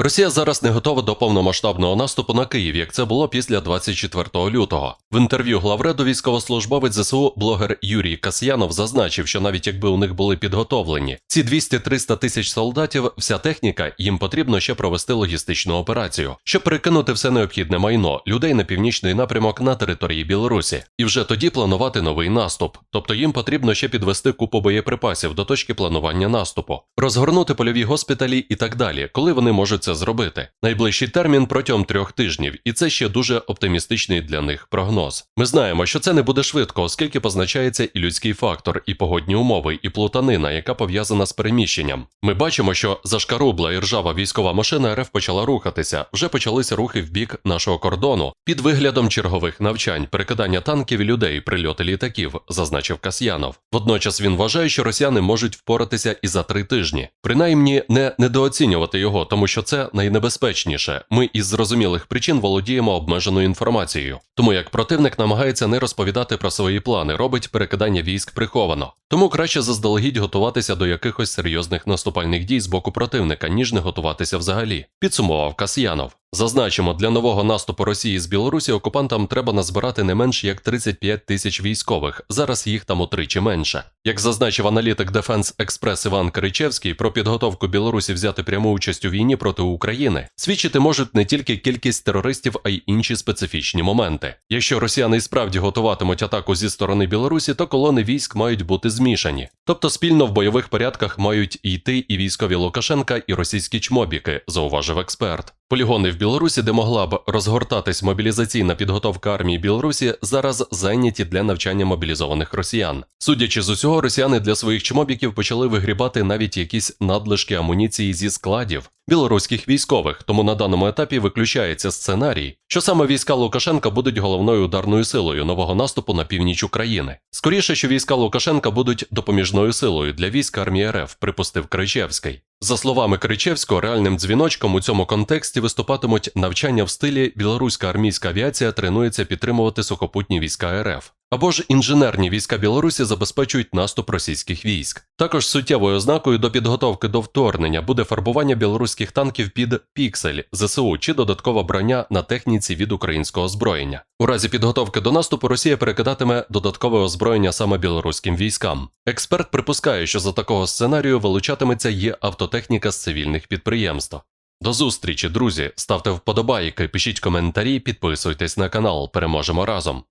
Росія зараз не готова до повномасштабного наступу на Київ, як це було після 24 лютого. В інтерв'ю главреду військовослужбовець ЗСУ блогер Юрій Касьянов зазначив, що навіть якби у них були підготовлені ці 200-300 тисяч солдатів, вся техніка, їм потрібно ще провести логістичну операцію, щоб перекинути все необхідне майно людей на північний напрямок на території Білорусі, і вже тоді планувати новий наступ. Тобто їм потрібно ще підвести купу боєприпасів до точки планування наступу, розгорнути польові госпіталі і так далі, коли вони можуть це зробити. Найближчий термін протягом трьох тижнів, і це ще дуже оптимістичний для них прогноз. Ми знаємо, що це не буде швидко, оскільки позначається і людський фактор, і погодні умови, і плутанина, яка пов'язана з переміщенням. Ми бачимо, що зашкарубла і ржава військова машина РФ почала рухатися. Вже почалися рухи в бік нашого кордону під виглядом чергових навчань, перекидання танків і людей, прильоти літаків, зазначив Касьянов. Водночас він вважає, що росіяни можуть впоратися і за три тижні. Принаймні не недооцінювати його, тому що це найнебезпечніше. Ми із зрозумілих причин володіємо обмеженою інформацією. Тому як противник намагається не розповідати про свої плани, робить перекидання військ приховано. Тому краще заздалегідь готуватися до якихось серйозних наступальних дій з боку противника, ніж не готуватися взагалі. Підсумував Касьянов. Зазначимо, для нового наступу Росії з Білорусі окупантам треба назбирати не менш як 35 тисяч військових. Зараз їх там утричі менше. Як зазначив аналітик Defense Express Іван Киричевський, про підготовку Білорусі взяти пряму участь у війні проти України свідчити можуть не тільки кількість терористів, а й інші специфічні моменти. Якщо росіяни і справді готуватимуть атаку зі сторони Білорусі, то колони військ мають бути змішані. Тобто спільно в бойових порядках мають йти і військові Лукашенка, і російські чмобіки, зауважив експерт. Полігони в Білорусі, де могла б розгортатись мобілізаційна підготовка армії Білорусі, зараз зайняті для навчання мобілізованих росіян. Судячи з усього, росіяни для своїх чмобіків почали вигрібати навіть якісь надлишки амуніції зі складів білоруських військових. Тому на даному етапі виключається сценарій, що саме війська Лукашенка будуть головною ударною силою нового наступу на північ України. Скоріше, що війська Лукашенка будуть допоміжною силою для військ армії РФ, припустив Кричевський. За словами Кричевського, реальним дзвіночком у цьому контексті виступатимуть навчання в стилі білоруська армійська авіація тренується підтримувати сухопутні війська РФ. Або ж інженерні війська Білорусі забезпечують наступ російських військ. Також суттєвою ознакою до підготовки до вторгнення буде фарбування білоруських танків під піксель ЗСУ чи додаткова броня на техніці від українського озброєння. У разі підготовки до наступу Росія перекидатиме додаткове озброєння саме білоруським військам. Експерт припускає, що за такого сценарію вилучатиметься є автотехніка з цивільних підприємств. До зустрічі, друзі! Ставте вподобайки, пишіть коментарі, підписуйтесь на канал. Переможемо разом.